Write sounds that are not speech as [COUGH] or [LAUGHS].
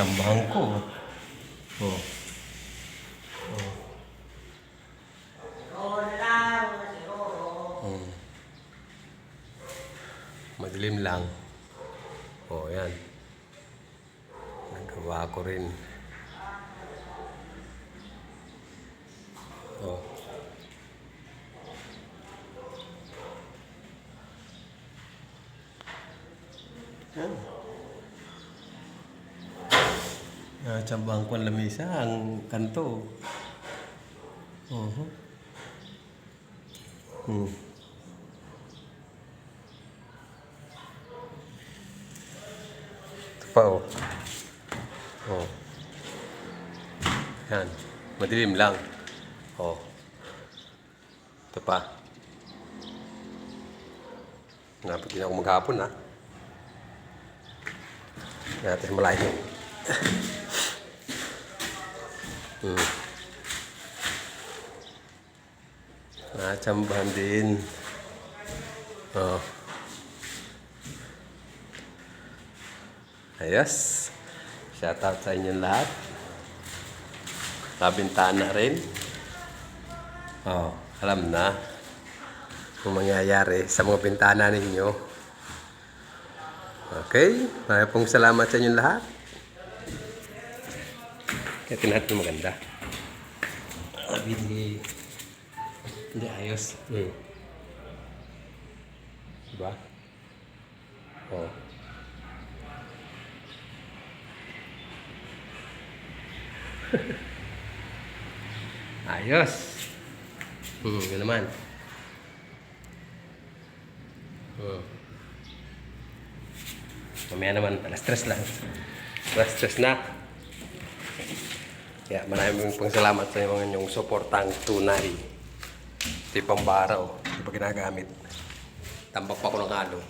Tsambahan ko. Oh. Oh. Hmm. Madilim lang. Oh, yan. Nagawa ko rin. Oh. Yan. Ah, tsambang ko ang lamisa, ang kanto. Uh-huh. Hmm. Ito pa oh. Oh. Yan. Madilim lang. Oh. Ito pa. Dapat din ako maghapon ah. Natin malayo. Hmm. Natsambahan din. Oh. Ayos. Shout out sa inyong lahat. Kabintana rin. Oh, alam na kung mangyayari sa mga bintana ninyo. Okay, maraming salamat sa inyong lahat. Kaya tinatin maganda. Sabi ni... Hindi, ayos. Hmm. Diba? Oh. [LAUGHS] ayos. Hmm, yun naman. Hmm. Mamaya naman, alas stress lang. Alas stress na. Kaya maraming pong salamat sa mga inyong suportang tunay. Ito yung pambara. Hindi pa ginagamit. Tambak pa ko ng halo.